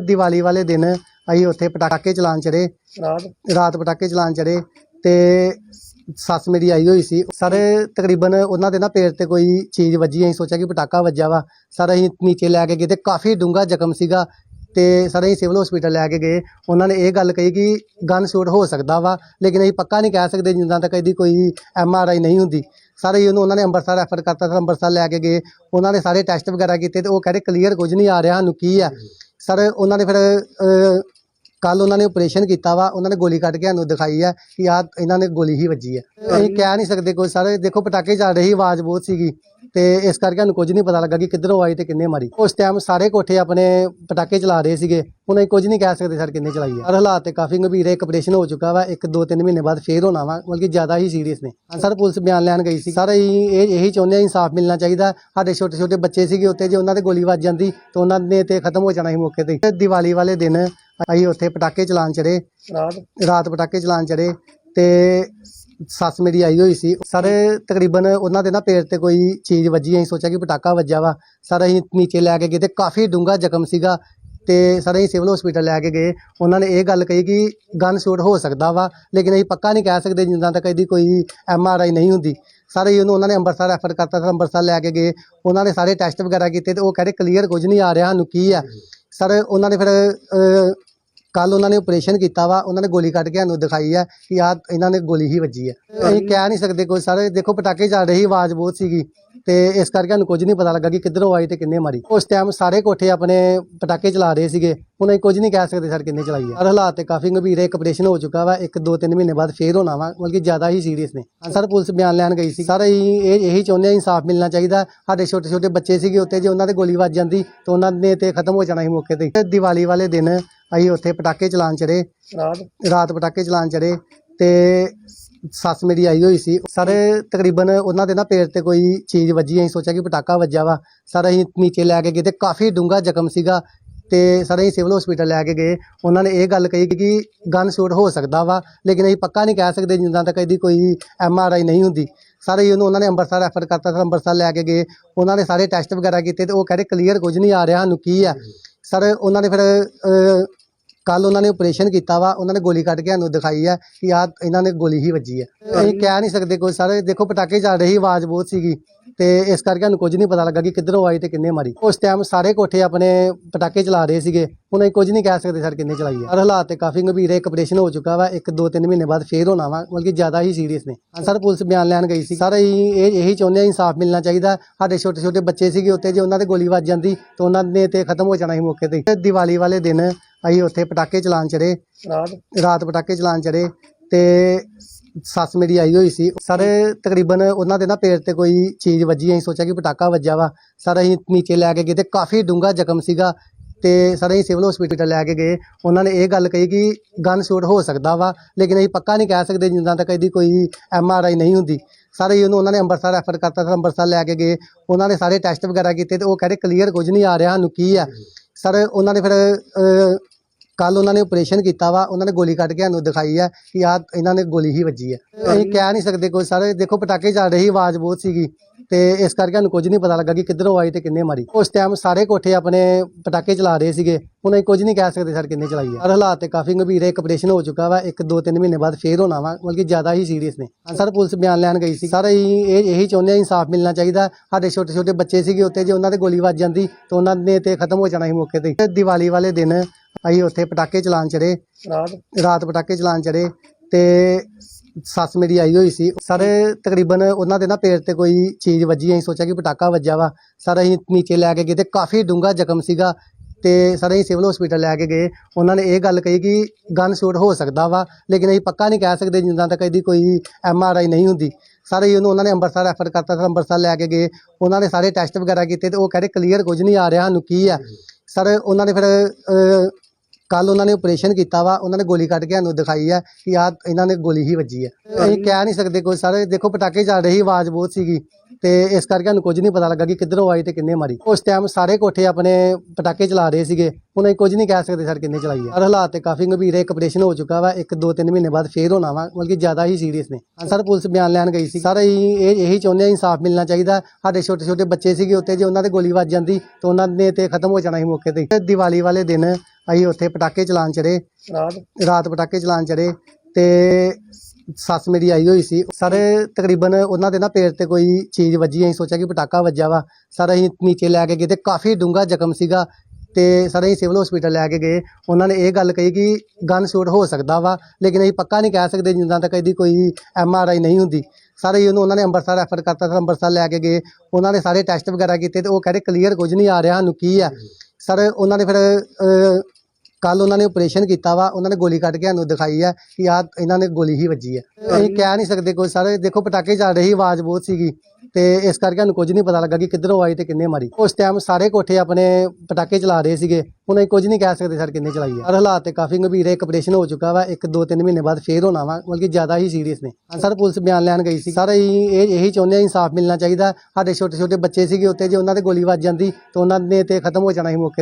ਦੀਵਾਲੀ ਵਾਲੇ ਦਿਨ ਅਸੀਂ ਉੱਥੇ ਪਟਾਕੇ ਚਲਾਉਣ ਚੜੇ ਰਾਤ? ਰਾਤ ਪਟਾਕੇ ਚਲਾਉਣ ਚੜੇ ਤੇ ਸੱਸ ਮੇਰੀ ਆਈ ਹੋਈ ਸੀ। ਸਰ ਤਕਰੀਬਨ ਉਹਨਾਂ ਦੇ ਨਾ ਪੇਟ ਤੇ ਕੋਈ ਚੀਜ਼ ਵੱਜੀ ਅਸੀਂ ਸੋਚਿਆ ਕਿ ਪਟਾਕਾ ਵੱਜਾ ਵਾ। ਸਰ ਅਸੀਂ ਨੀਚੇ ਲੈ ਕੇ ਗਏ ਤੇ ਕਾਫੀ ਡੂੰਘਾ ਜ਼ਖਮ ਸੀਗਾ ਤੇ ਸਰ ਅਸੀਂ ਸਿਵਲ ਹਸਪੀਟਲ ਲੈ ਕੇ ਗਏ। ਉਹਨਾਂ ਨੇ ਇਹ ਗੱਲ ਕਹੀ ਕਿ ਗਨ ਸ਼ੂਟ ਹੋ ਸਕਦਾ ਵਾ ਲੇਕਿਨ ਅਸੀਂ ਪੱਕਾ ਨਹੀਂ ਕਹਿ ਸਕਦੇ ਜਿੰਨਾ ਤੱਕ ਇਹਦੀ ਕੋਈ ਐਮ ਆਰ ਆਈ ਨਹੀਂ ਹੁੰਦੀ। ਸਰ ਅਸੀਂ ਉਹਨੂੰ ਨੇ ਅੰਮ੍ਰਿਤਸਰ ਰੈਫਰ ਕਰਤਾ ਸਰ ਅੰਮ੍ਰਿਤਸਰ ਲੈ ਕੇ ਗਏ। ਉਹਨਾਂ ਨੇ ਸਾਰੇ ਟੈਸਟ ਵਗੈਰਾ ਕੀਤੇ ਤੇ ਉਹ ਕਹਿੰਦੇ ਕਲੀਅਰ ਕੁਝ ਨਹੀਂ ਆ ਰਿਹਾ ਸਾਨੂੰ ਕੀ ਹੈ ਸਰ ਉਹਨਾਂ ਨੇ ਫਿਰ ਕੱਲ ਉਹਨਾਂ ਨੇ ਆਪਰੇਸ਼ਨ ਕੀਤਾ ਵਾ ਉਹਨਾਂ ਨੇ ਗੋਲੀ ਕੱਢ ਕੇ ਸਾਨੂੰ ਦਿਖਾਈ ਹੈ ਕਿ ਆ ਇਹਨਾਂ ਨੇ ਗੋਲੀ ਹੀ ਵੱਜੀ ਹੈ ਅਸੀਂ ਕਹਿ ਨਹੀਂ ਸਕਦੇ ਕੋਈ ਸਰ ਦੇਖੋ ਪਟਾਕੇ ਚੱਲ ਰਹੀ ਆਵਾਜ਼ ਬਹੁਤ ਸੀਗੀ। ਤੇ ਇਸ ਕਰਕੇ ਸਾਨੂੰ ਕੁਝ ਨਹੀਂ ਪਤਾ ਲੱਗਾ ਕਿ ਕਿੱਧਰੋਂ ਆਈ ਤੇ ਕਿੰਨੇ ਮਾਰੀ। ਉਸ ਟਾਈਮ ਸਾਰੇ ਕੋਠੇ ਆਪਣੇ ਪਟਾਕੇ ਚਲਾ ਰਹੇ ਸੀਗੇ। ਅਸੀਂ ਕੁਝ ਨਹੀਂ ਕਹਿ ਸਕਦੇ ਸਰ ਕਿੰਨੇ ਚਲਾਈ ਸਰ ਹਾਲਾਤ ਤੇ ਕਾਫੀ ਗੰਭੀਰ ਹੈ ਇੱਕ ਆਪਰੇਸ਼ਨ ਹੋ ਚੁੱਕਾ ਵਾ। ਇੱਕ ਦੋ ਤਿੰਨ ਮਹੀਨੇ ਬਾਅਦ ਫੇਰ ਹੋਣਾ ਵਾ। ਮਤਲਬ ਕਿ ਜ਼ਿਆਦਾ ਹੀ ਸੀਰੀਅਸ ਨੇ। ਸਰ ਪੁਲਿਸ ਬਿਆਨ ਲੈਣ ਗਈ ਸੀ। ਸਰ ਇਹ ਇਹੀ ਚਾਹੁੰਦੇ ਹਾਂ ਇਨਸਾਫ ਮਿਲਣਾ ਚਾਹੀਦਾ। ਸਾਡੇ ਛੋਟੇ ਛੋਟੇ ਬੱਚੇ ਸੀਗੇ ਉੱਤੇ ਜੇ ਉਹਨਾਂ ਦੇ ਗੋਲੀ ਵੱਜ ਜਾਂਦੀ ਤਾਂ ਉਹਨਾਂ ਨੇ ਤੇ ਖਤਮ ਹੋ ਜਾਣਾ ਸੀ ਮੌਕੇ ਤੇ। ਤੇ ਦੀਵਾਲੀ ਵਾਲੇ ਦਿਨ ਅਸੀਂ ਉੱਥੇ ਪਟਾਕੇ ਚਲਾਉਣ ਚੜੇ। ਰਾਤ। ਰਾਤ ਪਟਾਕੇ ਚਲਾਉਣ ਚੜੇ। ਤੇ ਸੱਸ ਮੇਰੀ ਆਈ ਹੋਈ ਸੀ, ਸਰ ਤਕਰੀਬਨ ਉਹਨਾਂ ਦੇ ਨਾ ਪੇਟ ਤੇ ਕੋਈ ਚੀਜ਼ ਵੱਜੀ, ਅਸੀਂ ਸੋਚਿਆ ਕਿ ਪਟਾਕਾ ਵੱਜਿਆ ਵਾ। ਸਰ ਅਸੀਂ ਨੀਚੇ ਲੈ ਕੇ ਗਏ ਤੇ ਕਾਫੀ ਡੂੰਘਾ ਜ਼ਖਮ ਸੀਗਾ ਤੇ ਸਰ ਅਸੀਂ ਸਿਵਲ ਹਸਪੀਟਲ ਲੈ ਕੇ ਗਏ। ਉਹਨਾਂ ਨੇ ਇਹ ਗੱਲ ਕਹੀ ਕਿ ਗਨ ਸ਼ੂਟ ਹੋ ਸਕਦਾ ਵਾ, ਲੇਕਿਨ ਅਸੀਂ ਪੱਕਾ ਨਹੀਂ ਕਹਿ ਸਕਦੇ ਜਿੰਨਾ ਤੱਕ ਇਹਦੀ ਕੋਈ ਐਮ ਆਰ ਆਈ ਨਹੀਂ ਹੁੰਦੀ। ਸਰ ਅਸੀਂ ਉਹਨੂੰ ਉਹਨਾਂ ਨੇ ਅੰਮ੍ਰਿਤਸਰ ਰੈਫਰ ਕਰਤਾ, ਸਰ ਅੰਮ੍ਰਿਤਸਰ ਲੈ ਕੇ ਗਏ। ਉਹਨਾਂ ਨੇ ਸਾਰੇ ਟੈਸਟ ਵਗੈਰਾ ਕੀਤੇ ਤੇ ਉਹ ਕਹਿੰਦੇ ਕਲੀਅਰ ਕੁਝ ਨਹੀਂ ਆ ਰਿਹਾ, ਸਾਨੂੰ ਕੀ ਹੈ ਸਰ ਉਹਨਾਂ ਨੇ ਫਿਰ ਕੱਲ ਉਹਨਾਂ ਨੇ ਆਪਰੇਸ਼ਨ ਕੀਤਾ ਵਾ ਉਹਨਾਂ ਨੇ ਗੋਲੀ ਕੱਢ ਕੇ ਸਾਨੂੰ ਦਿਖਾਈ ਹੈ ਕਿ ਆ ਇਹਨਾਂ ਨੇ ਗੋਲੀ ਹੀ ਵੱਜੀ ਹੈ ਅਸੀਂ ਕਹਿ ਨਹੀਂ ਸਕਦੇ ਕੋਈ ਸਰ ਦੇਖੋ ਪਟਾਕੇ ਚੱਲ ਰਹੀ ਆਵਾਜ਼ ਬਹੁਤ ਸੀਗੀ। ਤੇ ਇਸ ਕਰਕੇ ਸਾਨੂੰ ਕੁਝ ਨਹੀਂ ਪਤਾ ਲੱਗਾ ਕਿ ਕਿੱਧਰੋਂ ਆਈ ਤੇ ਕਿੰਨੇ ਮਾਰੀ। ਉਸ ਟਾਈਮ ਸਾਰੇ ਕੋਠੇ ਆਪਣੇ ਪਟਾਕੇ ਚਲਾ ਰਹੇ ਸੀਗੇ। ਅਸੀਂ ਕੁਝ ਨਹੀਂ ਕਹਿ ਸਕਦੇ ਸਰ ਕਿੰਨੇ ਚਲਾਈ ਹੈ ਸਰ ਹਾਲਾਤ ਤੇ ਕਾਫੀ ਗੰਭੀਰ ਹੈ ਇੱਕ ਆਪਰੇਸ਼ਨ ਹੋ ਚੁੱਕਾ ਵਾ। ਇੱਕ ਦੋ ਤਿੰਨ ਮਹੀਨੇ ਬਾਅਦ ਫੇਰ ਹੋਣਾ ਵਾ ਮਤਲਬ ਕਿ ਜ਼ਿਆਦਾ ਹੀ ਸੀਰੀਅਸ ਨੇ। ਸਰ ਪੁਲਿਸ ਬਿਆਨ ਲੈਣ ਗਈ ਸੀ। ਸਰ ਇਹ ਇਹੀ ਚਾਹੁੰਦੇ ਹਾਂ ਇਨਸਾਫ ਮਿਲਣਾ ਚਾਹੀਦਾ। ਸਾਡੇ ਛੋਟੇ ਛੋਟੇ ਬੱਚੇ ਸੀਗੇ ਉੱਤੇ ਜੇ ਉਹਨਾਂ ਦੇ ਗੋਲੀ ਵੱਜ ਜਾਂਦੀ ਤਾਂ ਉਹਨਾਂ ਨੇ ਤੇ ਖਤਮ ਹੋ ਜਾਣਾ ਸੀ ਮੌਕੇ ਤੇ। ਤੇ ਦੀਵਾਲੀ ਵਾਲੇ ਦਿਨ ਅਸੀਂ ਉੱਥੇ ਪਟਾਕੇ ਚਲਾਉਣ ਚੜੇ। ਰਾਤ। ਰਾਤ ਪਟਾਕੇ ਚਲਾਉਣ ਚੜੇ। ਤੇ ਸੱਸ ਮੇਰੀ ਆਈ ਹੋਈ ਸੀ। ਸਰ ਤਕਰੀਬਨ ਉਹਨਾਂ ਦੇ ਨਾ ਪੇਟ ਤੇ ਕੋਈ ਚੀਜ਼ ਵੱਜੀ, ਅਸੀਂ ਸੋਚਿਆ ਕਿ ਪਟਾਕਾ ਵੱਜਾ ਵਾ। ਸਰ ਅਸੀਂ ਨੀਚੇ ਲੈ ਕੇ ਗਏ ਤੇ ਕਾਫੀ ਡੂੰਘਾ ਜ਼ਖਮ ਸੀਗਾ ਤੇ ਸਰ ਅਸੀਂ ਸਿਵਲ ਹਸਪੀਟਲ ਲੈ ਕੇ ਗਏ। ਉਹਨਾਂ ਨੇ ਇਹ ਗੱਲ ਕਹੀ ਕਿ ਗਨ ਸ਼ੂਟ ਹੋ ਸਕਦਾ ਵਾ, ਲੇਕਿਨ ਅਸੀਂ ਪੱਕਾ ਨਹੀਂ ਕਹਿ ਸਕਦੇ ਜਿੰਨਾ ਤੱਕ ਇਹਦੀ ਕੋਈ ਐਮ ਆਰ ਆਈ ਨਹੀਂ ਹੁੰਦੀ। ਸਰ ਅਸੀਂ ਉਹਨੂੰ ਉਹਨਾਂ ਨੇ ਅੰਮ੍ਰਿਤਸਰ ਰੈਫਰ ਕਰਤਾ, ਸਰ ਅੰਮ੍ਰਿਤਸਰ ਲੈ ਕੇ ਗਏ। ਉਹਨਾਂ ਨੇ ਸਾਰੇ ਟੈਸਟ ਵਗੈਰਾ ਕੀਤੇ ਤੇ ਉਹ ਕਹਿੰਦੇ ਕਲੀਅਰ ਕੁਝ ਨਹੀਂ ਆ ਰਿਹਾ ਸਾਨੂੰ ਕੀ ਹੈ ਸਰ ਉਹਨਾਂ ਨੇ ਫਿਰ ਕੱਲ ਉਹਨਾਂ ਨੇ ਆਪਰੇਸ਼ਨ ਕੀਤਾ ਵਾ, ਉਹਨਾਂ ਨੇ ਗੋਲੀ ਕੱਢ ਕੇ ਸਾਨੂੰ ਦਿਖਾਈ ਹੈ ਕਿ ਆ ਇਹਨਾਂ ਨੇ ਗੋਲੀ ਹੀ ਵੱਜੀ ਹੈ ਅਸੀਂ ਕਹਿ ਨਹੀਂ ਸਕਦੇ ਕੋਈ, ਸਰ ਦੇਖੋ ਪਟਾਕੇ ਚੱਲ ਰਹੀ ਆਵਾਜ਼ ਬਹੁਤ ਸੀਗੀ ਤੇ ਇਸ ਕਰਕੇ ਸਾਨੂੰ ਕੁਝ ਨਹੀਂ ਪਤਾ ਲੱਗਾ ਕਿ ਕਿੱਧਰੋਂ ਆਈ ਤੇ ਕਿੰਨੇ ਮਾਰੀ। ਉਸ ਟਾਈਮ ਸਾਰੇ ਕੋਠੇ ਆਪਣੇ ਪਟਾਕੇ ਚਲਾ ਰਹੇ ਸੀਗੇ, ਹੁਣ ਅਸੀਂ ਕੁਝ ਨਹੀਂ ਕਹਿ ਸਕਦੇ ਸਰ ਕਿੰਨੇ ਚਲਾਈ ਹੈ ਹਾਲਾਤ ਤੇ ਕਾਫੀ ਗੰਭੀਰ ਹੈ ਇੱਕ ਆਪਰੇਸ਼ਨ ਹੋ ਚੁੱਕਾ ਵਾ, ਇੱਕ ਦੋ ਤਿੰਨ ਮਹੀਨੇ ਬਾਅਦ ਫੇਰ ਹੋਣਾ ਵਾ ਮਤਲਬ ਕਿ ਜ਼ਿਆਦਾ ਹੀ ਸੀਰੀਅਸ ਨੇ। ਸਰ, ਪੁਲਿਸ ਬਿਆਨ ਲੈਣ ਗਈ ਸੀ। ਸਰ, ਅਸੀਂ ਇਹ ਇਹੀ ਚਾਹੁੰਦੇ ਹਾਂ, ਇਨਸਾਫ ਮਿਲਣਾ ਚਾਹੀਦਾ। ਸਾਡੇ ਛੋਟੇ ਛੋਟੇ ਬੱਚੇ ਸੀਗੇ ਉੱਤੇ ਜੇ ਉਹਨਾਂ ਦੇ ਗੋਲੀ ਵੱਜ ਜਾਂਦੀ, ਤਾਂ ਉਹਨਾਂ ਨੇ ਤੇ ਖਤਮ ਹੋ ਜਾਣਾ ਸੀ ਮੌਕੇ ਤੇ ਤੇ। ਦੀਵਾਲੀ ਵਾਲੇ ਦਿਨ ਅਸੀਂ ਉੱਥੇ ਪਟਾਕੇ ਚਲਾਉਣ ਚੜੇ। ਰਾਤ? ਰਾਤ ਪਟਾਕੇ ਚਲਾਉਣ ਚੜੇ ਤੇ ਸੱਸ ਮੇਰੀ ਆਈ ਹੋਈ ਸੀ। ਸਰ ਤਕਰੀਬਨ ਉਹਨਾਂ ਦੇ ਨਾ ਪੇਟ ਤੇ ਕੋਈ ਚੀਜ਼ ਵੱਜੀ ਅਸੀਂ ਸੋਚਿਆ ਕਿ ਪਟਾਕਾ ਵੱਜਾ ਵਾ। ਸਰ ਅਸੀਂ ਨੀਚੇ ਲੈ ਕੇ ਗਏ ਤੇ ਕਾਫੀ ਡੂੰਘਾ ਜ਼ਖਮ ਸੀਗਾ ਤੇ ਸਰ ਅਸੀਂ ਸਿਵਲ ਹਸਪੀਟਲ ਲੈ ਕੇ ਗਏ। ਉਹਨਾਂ ਨੇ ਇਹ ਗੱਲ ਕਹੀ ਕਿ ਗਨ ਸ਼ੂਟ ਹੋ ਸਕਦਾ ਵਾ ਲੇਕਿਨ ਅਸੀਂ ਪੱਕਾ ਨਹੀਂ ਕਹਿ ਸਕਦੇ ਜਿੰਨਾ ਤੱਕ ਇਹਦੀ ਕੋਈ ਐਮ ਆਰ ਆਈ ਨਹੀਂ ਹੁੰਦੀ। ਸਰ ਅਸੀਂ ਉਹਨੂੰ ਨੇ ਅੰਮ੍ਰਿਤਸਰ ਰੈਫਰ ਕਰਤਾ ਸਰ ਅੰਮ੍ਰਿਤਸਰ ਲੈ ਕੇ ਗਏ। ਉਹਨਾਂ ਨੇ ਸਾਰੇ ਟੈਸਟ ਵਗੈਰਾ ਕੀਤੇ ਤੇ ਉਹ ਕਹਿੰਦੇ ਕਲੀਅਰ ਕੁਝ ਨਹੀਂ ਆ ਰਿਹਾ ਸਾਨੂੰ ਕੀ ਹੈ ਸਰ ਉਹਨਾਂ ਨੇ ਫਿਰ ਕੱਲ ਉਹਨਾਂ ਨੇ ਆਪਰੇਸ਼ਨ ਕੀਤਾ ਵਾ ਉਹਨਾਂ ਨੇ ਗੋਲੀ ਕੱਢ ਕੇ ਸਾਨੂੰ ਦਿਖਾਈ ਹੈ ਕਿ ਆ ਇਹਨਾਂ ਨੇ ਗੋਲੀ ਹੀ ਵੱਜੀ ਹੈ ਅਸੀਂ ਕਹਿ ਨਹੀਂ ਸਕਦੇ ਕੋਈ ਸਰ ਦੇਖੋ ਪਟਾਕੇ ਚੱਲ ਰਹੀ ਆਵਾਜ਼ ਬਹੁਤ ਸੀਗੀ। ਤੇ ਇਸ ਕਰਕੇ ਸਾਨੂੰ ਕੁਝ ਨਹੀਂ ਪਤਾ ਲੱਗਾ ਕਿ ਕਿੱਧਰੋਂ ਆਈ ਤੇ ਕਿੰਨੇ ਮਾਰੀ। ਉਸ ਟਾਈਮ ਸਾਰੇ ਕੋਠੇ ਆਪਣੇ ਪਟਾਕੇ ਚਲਾ ਰਹੇ ਸੀਗੇ। ਹੁਣ ਅਸੀਂ ਕੁਝ ਨਹੀਂ ਕਹਿ ਸਕਦੇ ਸਰ ਕਿੰਨੇ ਚਲਾਈ ਹੈ ਸਰ ਹਾਲਾਤ ਤੇ ਕਾਫੀ ਗੰਭੀਰ ਹੈ ਇੱਕ ਆਪਰੇਸ਼ਨ ਹੋ ਚੁੱਕਾ ਵਾ। ਇੱਕ ਦੋ ਤਿੰਨ ਮਹੀਨੇ ਬਾਅਦ ਫੇਰ ਹੋਣਾ ਵਾ ਮਤਲਬ ਕਿ ਜ਼ਿਆਦਾ ਹੀ ਸੀਰੀਅਸ ਨੇ। ਹਾਂ ਸਰ ਪੁਲਿਸ ਬਿਆਨ ਲੈਣ ਗਈ ਸੀ। ਸਰ ਇਹ ਇਹੀ ਚਾਹੁੰਦੇ ਹਾਂ ਇਨਸਾਫ ਮਿਲਣਾ ਚਾਹੀਦਾ। ਸਾਡੇ ਛੋਟੇ ਛੋਟੇ ਬੱਚੇ ਸੀਗੇ ਉੱਤੇ ਜੇ ਉਹਨਾਂ ਦੇ ਗੋਲੀ ਵੱਜ ਜਾਂਦੀ ਤਾਂ ਉਹਨਾਂ ਨੇ ਤੇ ਖਤਮ ਹੋ ਜਾਣਾ ਸੀ ਮੌਕੇ ਤੇ ਤੇ। ਦੀਵਾਲੀ ਵਾਲੇ ਦਿਨ ਅਸੀਂ ਉੱਥੇ ਪਟਾਕੇ ਚਲਾਉਣ ਚੜੇ। ਰਾਤ? ਰਾਤ ਪਟਾਕੇ ਚਲਾਉਣ ਚੜੇ ਤੇ ਸੱਸ ਮੇਰੀ ਆਈ ਹੋਈ ਸੀ। ਸਰ ਤਕਰੀਬਨ ਉਹਨਾਂ ਦੇ ਨਾ ਪੇਟ ਤੇ ਕੋਈ ਚੀਜ਼ ਵੱਜੀ, ਅਸੀਂ ਸੋਚਿਆ ਕਿ ਪਟਾਕਾ ਵੱਜਾ ਵਾ। ਸਰ ਅਸੀਂ ਨੀਚੇ ਲੈ ਕੇ ਗਏ ਤੇ ਕਾਫੀ ਡੂੰਘਾ ਜ਼ਖਮ ਸੀਗਾ ਤੇ ਸਰ ਅਸੀਂ ਸਿਵਲ ਹਸਪੀਟਲ ਲੈ ਕੇ ਗਏ। ਉਹਨਾਂ ਨੇ ਇਹ ਗੱਲ ਕਹੀ ਕਿ ਗਨ ਸ਼ੂਟ ਹੋ ਸਕਦਾ ਵਾ, ਲੇਕਿਨ ਅਸੀਂ ਪੱਕਾ ਨਹੀਂ ਕਹਿ ਸਕਦੇ ਜਿੰਨਾ ਤੱਕ ਇਹਦੀ ਕੋਈ ਐਮ ਆਰ ਆਈ ਨਹੀਂ ਹੁੰਦੀ। ਸਰ ਅਸੀਂ ਉਹਨੂੰ, ਉਹਨਾਂ ਨੇ ਅੰਮ੍ਰਿਤਸਰ ਰੈਫਰ ਕਰਤਾ ਸਰ ਅੰਮ੍ਰਿਤਸਰ ਲੈ ਕੇ ਗਏ। ਉਹਨਾਂ ਨੇ ਸਾਰੇ ਟੈਸਟ ਵਗੈਰਾ ਕੀਤੇ ਤੇ ਉਹ ਕਹਿੰਦੇ ਕਲੀਅਰ ਕੁਝ ਨਹੀਂ ਆ ਰਿਹਾ, ਸਾਨੂੰ ਕੀ ਹੈ ਸਰ, ਉਹਨਾਂ ਨੇ ਫਿਰ ਕੱਲ ਉਹਨਾਂ ਨੇ ਆਪਰੇਸ਼ਨ ਕੀਤਾ ਵਾ ਉਹਨਾਂ ਨੇ ਗੋਲੀ ਕੱਢ ਕੇ ਸਾਨੂੰ ਦਿਖਾਈ ਹੈ ਕਿ ਆ ਇਹਨਾਂ ਨੇ ਗੋਲੀ ਹੀ ਵੱਜੀ ਹੈ ਅਸੀਂ ਕਹਿ ਨਹੀਂ ਸਕਦੇ ਕੋਈ ਸਰ ਦੇਖੋ ਪਟਾਕੇ ਚੱਲ ਰਹੀ ਆਵਾਜ਼ ਬਹੁਤ ਸੀਗੀ। ਤੇ ਇਸ ਕਰਕੇ ਸਾਨੂੰ ਕੁਝ ਨਹੀਂ ਪਤਾ ਲੱਗਾ ਕਿ ਕਿੱਧਰੋਂ ਆਈ ਤੇ ਕਿੰਨੇ ਮਾਰੀ। ਉਸ ਟਾਈਮ ਸਾਰੇ ਕੋਠੇ ਆਪਣੇ ਪਟਾਕੇ ਚਲਾ ਰਹੇ ਸੀਗੇ। ਹੁਣ ਅਸੀਂ ਕੁਝ ਨਹੀਂ ਕਹਿ ਸਕਦੇ ਸਰ ਕਿੰਨੇ ਚਲਾਈ ਹੈ ਹਾਲਾਤ ਤੇ ਕਾਫੀ ਗੰਭੀਰ ਹੈ ਇੱਕ ਆਪਰੇਸ਼ਨ ਹੋ ਚੁੱਕਾ ਵਾ। ਇੱਕ ਦੋ ਤਿੰਨ ਮਹੀਨੇ ਬਾਅਦ ਫੇਰ ਹੋਣਾ ਵਾ ਬਲਕਿ ਜ਼ਿਆਦਾ ਹੀ ਸੀਰੀਅਸ ਨੇ। ਸਰ ਪੁਲਿਸ ਬਿਆਨ ਲੈਣ ਗਈ ਸੀ। ਸਰ ਇਹ ਇਹੀ ਚਾਹੁੰਦੇ ਹਾਂ ਇਨਸਾਫ ਮਿਲਣਾ ਚਾਹੀਦਾ। ਸਾਡੇ ਛੋਟੇ ਛੋਟੇ ਬੱਚੇ ਸੀਗੇ ਉੱਤੇ ਜੇ ਉਹਨਾਂ ਤੇ ਗੋਲੀ ਵੱਜ ਜਾਂਦੀ ਤਾਂ ਉਹਨਾਂ ਨੇ ਤੇ ਖਤਮ ਹੋ ਜਾਣਾ ਸੀ ਮੌਕੇ ਤੇ। ਦੀਵਾਲੀ ਵਾਲੇ ਦਿਨ ਅਸੀਂ ਉੱਥੇ ਪਟਾਕੇ ਚਲਾਉਣ ਚੜੇ। ਰਾਤ? ਰਾਤ ਪਟਾਕੇ ਚਲਾਉਣ ਚੜੇ ਤੇ ਸੱਸ ਮੇਰੀ ਆਈ ਹੋਈ ਸੀ। ਸਰ ਤਕਰੀਬਨ ਉਹਨਾਂ ਦੇ ਨਾ ਪੇਟ ਤੇ ਕੋਈ ਚੀਜ਼ ਵੱਜੀ ਅਸੀਂ ਸੋਚਿਆ ਕਿ ਪਟਾਕਾ ਵੱਜਾ ਵਾ। ਸਰ ਅਸੀਂ ਨੀਚੇ ਲੈ ਕੇ ਗਏ ਤੇ ਕਾਫੀ ਡੂੰਘਾ ਜ਼ਖਮ ਸੀਗਾ ਤੇ ਸਰ ਅਸੀਂ ਸਿਵਲ ਹਸਪੀਟਲ ਲੈ ਕੇ ਗਏ। ਉਹਨਾਂ ਨੇ ਇਹ ਗੱਲ ਕਹੀ ਕਿ ਗਨ ਸ਼ੂਟ ਹੋ ਸਕਦਾ ਵਾ ਲੇਕਿਨ ਅਸੀਂ ਪੱਕਾ ਨਹੀਂ ਕਹਿ ਸਕਦੇ ਜਿੰਨਾ ਤੱਕ ਇਹਦੀ ਕੋਈ ਐਮ ਆਰ ਆਈ ਨਹੀਂ ਹੁੰਦੀ। ਸਰ ਅਸੀਂ ਉਹਨੂੰ ਉਹਨਾਂ ਨੇ ਅੰਮ੍ਰਿਤਸਰ ਰੈਫਰ ਕਰਤਾ ਸਰ ਅੰਮ੍ਰਿਤਸਰ ਲੈ ਕੇ ਗਏ। ਉਹਨਾਂ ਨੇ ਸਾਰੇ ਟੈਸਟ ਵਗੈਰਾ ਕੀਤੇ ਤੇ ਉਹ ਕਹਿੰਦੇ ਕਲੀਅਰ ਕੁਝ ਨਹੀਂ ਆ ਰਿਹਾ ਸਾਨੂੰ ਕੀ ਹੈ। ਸਰ ਉਹਨਾਂ ਨੇ ਫਿਰ ਕੱਲ ਉਹਨਾਂ ਨੇ ਆਪਰੇਸ਼ਨ ਕੀਤਾ ਵਾ ਉਹਨਾਂ ਨੇ ਗੋਲੀ ਕੱਢ ਕੇ ਸਾਨੂੰ ਦਿਖਾਈ ਹੈ ਕਿ ਆ ਇਹਨਾਂ ਨੇ ਗੋਲੀ ਹੀ ਵੱਜੀ ਹੈ ਅਸੀਂ ਕਹਿ ਨਹੀਂ ਸਕਦੇ ਕੋਈ ਸਾਰੇ ਦੇਖੋ ਪਟਾਕੇ ਚੱਲ ਰਹੇ ਸੀ ਆਵਾਜ਼ ਬਹੁਤ ਸੀਗੀ ਤੇ ਇਸ ਕਰਕੇ ਸਾਨੂੰ ਕੁਝ ਨਹੀਂ ਪਤਾ ਲੱਗਾ ਕਿ ਕਿੱਧਰੋਂ ਆਈ ਤੇ ਕਿੰਨੇ ਮਾਰੀ। ਉਸ ਟਾਈਮ ਸਾਰੇ ਕੋਠੇ ਆਪਣੇ ਪਟਾਕੇ ਚਲਾ ਰਹੇ ਸੀਗੇ ਹੁਣ ਅਸੀਂ ਕੁਝ ਨਹੀਂ ਕਹਿ ਸਕਦੇ ਸਰ ਕਿੰਨੇ ਚਲਾਈ ਹੈ ਹਾਲਾਤ ਤੇ ਕਾਫੀ ਗੰਭੀਰ ਹੈ ਇੱਕ ਆਪਰੇਸ਼ਨ ਹੋ ਚੁੱਕਾ ਵਾ ਇੱਕ ਦੋ ਤਿੰਨ ਮਹੀਨੇ ਬਾਅਦ ਫੇਰ ਹੋਣਾ ਵਾ ਬਲਕਿ ਜ਼ਿਆਦਾ ਹੀ ਸੀਰੀਅਸ ਨੇ। ਸਰ ਪੁਲਿਸ ਬਿਆਨ ਲੈਣ ਗਈ ਸੀ। ਸਰ ਇਹ ਇਹੀ ਚਾਹੁੰਦੇ ਹਾਂ ਇਨਸਾਫ ਮਿਲਣਾ ਚਾਹੀਦਾ। ਸਾਡੇ ਛੋਟੇ ਛੋਟੇ ਬੱਚੇ ਸੀਗੇ ਉੱਤੇ ਜੇ ਉਹਨਾਂ ਤੇ ਗੋਲੀ ਵੱਜ ਜਾਂਦੀ ਤਾਂ ਉਹਨਾਂ ਨੇ ਤੇ ਖਤਮ ਹੋ ਜਾਣਾ ਸੀ ਮੌਕੇ